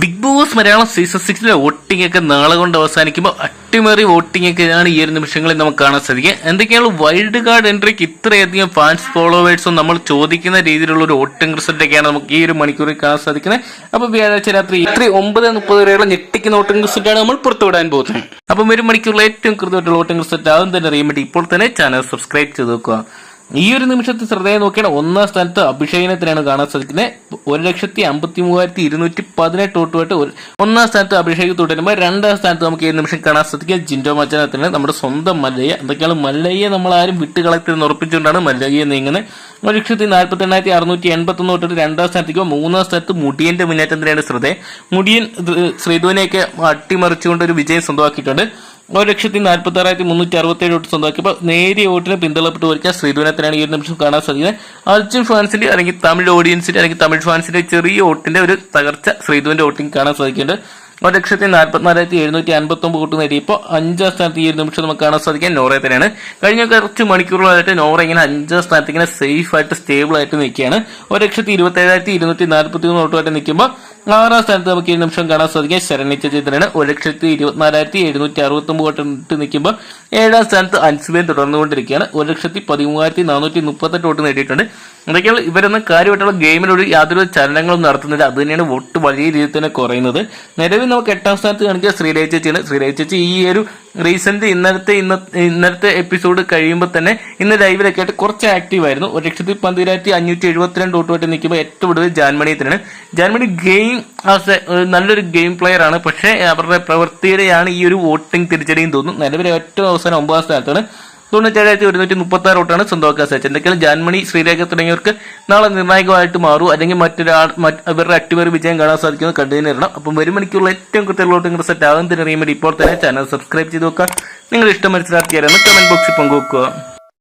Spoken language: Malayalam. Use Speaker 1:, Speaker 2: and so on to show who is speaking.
Speaker 1: ബിഗ് ബോസ് മലയാളം സീസൺ സിക്സിലെ വോട്ടിംഗ് ഒക്കെ നാളെ കൊണ്ട് അവസാനിക്കുമ്പോൾ അട്ടിമറി വോട്ടിംഗ് ഒക്കെയാണ് ഈ ഒരു നിമിഷങ്ങളിൽ നമുക്ക് കാണാൻ സാധിക്കുക. എന്തൊക്കെയാണ് വൈൽഡ് കാർഡ് എൻട്രിക്ക് ഇത്രയധികം ഫാൻസ് ഫോളോവേഴ്സും നമ്മൾ ചോദിക്കുന്ന രീതിയിലുള്ള ഒരു വോട്ടിംഗ് റിസൾട്ട് ഒക്കെയാണ് നമുക്ക് ഈ ഒരു മണിക്കൂറിൽ കാണാൻ സാധിക്കുന്നത്. അപ്പൊ വ്യാഴാഴ്ച രാത്രി രാത്രി ഒമ്പത് മുപ്പത് വരെയുള്ള ഞെട്ടിക്കുന്ന വോട്ടിംഗ് റിസൾട്ടാണ് നമ്മൾ പുറത്തുവിടാൻ പോകുന്നത്. അപ്പം ഒരു മണിക്കൂറിൽ ഏറ്റവും കൃത്യമായിട്ടുള്ള വോട്ടിംഗ് റിസൾട്ട് ആവും. തന്നെ അറിയാൻ വേണ്ടി ഇപ്പോൾ തന്നെ ചാനൽ സബ്സ്ക്രൈബ് ചെയ്ത് നോക്കുക ഈ ഒരു നിമിഷത്തെ ശ്രദ്ധയെ നോക്കിയാണ് ഒന്നാം സ്ഥാനത്ത് അഭിഷേകിനെത്തിനാണ് കാണാൻ സാധിക്കുന്നത്. ഒരു ലക്ഷത്തി അമ്പത്തി മൂവായിരത്തി ഇരുന്നൂറ്റി പതിനെട്ട് വോട്ടുമായിട്ട് ഒന്നാം സ്ഥാനത്ത് അഭിഷേക് തുടരുമ്പോൾ രണ്ടാം സ്ഥാനത്ത് നമുക്ക് ഈ നിമിഷം കാണാൻ സാധിക്കുക. ജിൻഡോ മച്ചനത്തിന് നമ്മുടെ സ്വന്തം മല്ലയ്യ. എന്തൊക്കെയാണ് മല്ലയ്യെ നമ്മൾ ആരും വിട്ടുകളത്തിൽ ഉറപ്പിച്ചുകൊണ്ടാണ് മല്ലയ്യ നീങ്ങുന്നത്. ഒരു ലക്ഷത്തി നാൽപ്പത്തി എണ്ണായിരത്തി അറുന്നൂറ്റി എൺപത്തി ഒന്ന് തൊട്ടിട്ട് രണ്ടാം സ്ഥാനത്തേക്ക് മൂന്നാം സ്ഥാനത്ത് മുടിയന്റെ മുന്നേറ്റത്തിനാണ് ശ്രദ്ധ മുടിയൻ ശ്രീധുവിനെയൊക്കെ അട്ടിമറിച്ചുകൊണ്ട് ഒരു വിജയം സ്വന്തമാക്കിയിട്ടുണ്ട്. ഒരു ലക്ഷത്തി നാൽപ്പത്തി ആറായിരത്തി മുന്നൂറ്റി അറുപത്തി ഏഴ് വോട്ട് സ്വന്തമാക്കിയപ്പോൾ നേരിയ വോട്ടിന് പിന്തള്ളപ്പെട്ട് വരിക ശ്രീധുവിനത്തിനാണ് ഈ ഒരു നിമിഷം കാണാൻ സാധിക്കുന്നത്. അർജുൻ ഫാൻസിന്റെ അല്ലെങ്കിൽ തമിഴ് ഓഡിയൻസിന്റെ അല്ലെങ്കിൽ തമിഴ് ഫാൻസിന്റെ ചെറിയ വോട്ടിന്റെ ഒരു തകർച്ച ശ്രീധുവിന്റെ വോട്ടിംഗ് കാണാൻ സാധിക്കുന്നുണ്ട്. ഒരു ലക്ഷത്തി നാൽപ്പത്തിനാലായിരത്തി എഴുന്നൂറ്റി അൻപത്തി ഒമ്പത് വോട്ട് നേടി. ഇപ്പോൾ അഞ്ചാം സ്ഥാനത്ത് ഈ ഒരു നിമിഷം നമുക്ക് കാണാൻ സാധിക്കാൻ നോറയെ തന്നെയാണ്. കഴിഞ്ഞ കുറച്ച് മണിക്കൂറുകളായിട്ട് നോറ ഇങ്ങനെ അഞ്ചാം സ്ഥാനത്ത് ഇങ്ങനെ സേഫ് ആയിട്ട് സ്റ്റേബിൾ ആയിട്ട് നിൽക്കുകയാണ്. ഒരു ലക്ഷത്തി ഇരുപത്തി ഏഴായിരത്തി ഇരുന്നൂറ്റി നാൽപ്പത്തി മൂന്ന് വോട്ടുമായിട്ട് നിൽക്കുമ്പോൾ ആറാം സ്ഥാനത്ത് നമുക്ക് ഈ നിമിഷം കാണാൻ സാധിക്കുക ശരണിച്ച ചിത്രനാണ് ഒരു ലക്ഷത്തി ഇരുപത്തിനാലായിരത്തി എഴുന്നൂറ്റി അറുപത്തി ഒമ്പത് വോട്ട് നിൽക്കുമ്പോൾ ഏഴാം സ്ഥാനത്ത് അൻസുബേൻ തുടർന്നുകൊണ്ടിരിക്കുകയാണ്. ഒരു ലക്ഷത്തി പതിമൂവായിരത്തി നാനൂറ്റി മുപ്പത്തെട്ട് വോട്ട് നേടിയിട്ടുണ്ട്. എന്തൊക്കെയാണ് ഇവരൊന്നും കാര്യമായിട്ടുള്ള ഗെയിമിലൊരു യാതൊരു ചലനങ്ങളും നടത്തുന്നില്ല. അത് തന്നെയാണ് വോട്ട് വലിയ രീതിയിൽ തന്നെ കുറയുന്നത്. നിലവിൽ നമുക്ക് എട്ടാം സ്ഥാനത്ത് കാണിക്കുക ശ്രീലേഖ ചേച്ചിയാണ്. ശ്രീലേഖ ചേച്ചി ഈ ഒരു റീസെന്റ് ഇന്നലത്തെ ഇന്ന ഇന്നലത്തെ എപ്പിസോഡ് കഴിയുമ്പോൾ തന്നെ ഇന്ന് ലൈവിലൊക്കെ ആയിട്ട് കുറച്ച് ആക്റ്റീവ് ആയിരുന്നു. ഒരു ലക്ഷത്തി പന്തിരായിരത്തി അഞ്ഞൂറ്റി എഴുപത്തിരണ്ട് വോട്ടുമായിട്ട് നിൽക്കുമ്പോൾ ഏറ്റവും കൂടുതൽ ജാൻമണി തന്നെയാണ്. ജാൻമണി ഗെയിം ആസ് എ നല്ലൊരു ഗെയിം പ്ലെയർ ആണ്. പക്ഷേ അവരുടെ പ്രവൃത്തിയുടെയാണ് ഈ ഒരു വോട്ടിംഗ് തിരിച്ചടിയും തോന്നുന്നു. നിലവിലെ ഏറ്റവും അവസാനം ഒമ്പതാം സ്ഥാനത്താണ്. തൊണ്ണൂറ്റേഴായിരത്തി ഒരുന്നൂറ്റി മുപ്പത്തി ആറ് വോട്ടാണ് സ്വന്തമാക്കാൻ സാധിച്ചത് എന്തൊക്കെയാണ് ജാൻമണി ശ്രീരേഖ തുടങ്ങിയവർക്ക് നാളെ നിർണായകമായിട്ട് മാറും. അല്ലെങ്കിൽ മറ്റൊരാൾ മറ്റ് അവരുടെ അട്ടിമറി വിജയം കാണാൻ സാധിക്കുന്നത് കണ്ടു തന്നെ ഇടണം അപ്പം വരും മണിക്കുള്ള ഏറ്റവും കൃത്യമുള്ള വോട്ടിംഗ് സെറ്റ് ആകുന്നതിന് അറിയാൻ വേണ്ടി ഇപ്പോൾ തന്നെ ചാനൽ സബ്സ്ക്രൈബ് ചെയ്ത് നോക്കുക നിങ്ങളുടെ ഇഷ്ടം മനസ്സിലാക്കിയാലാണ് കമന്റ് ബോക്സിൽ പങ്കുവെക്കുക.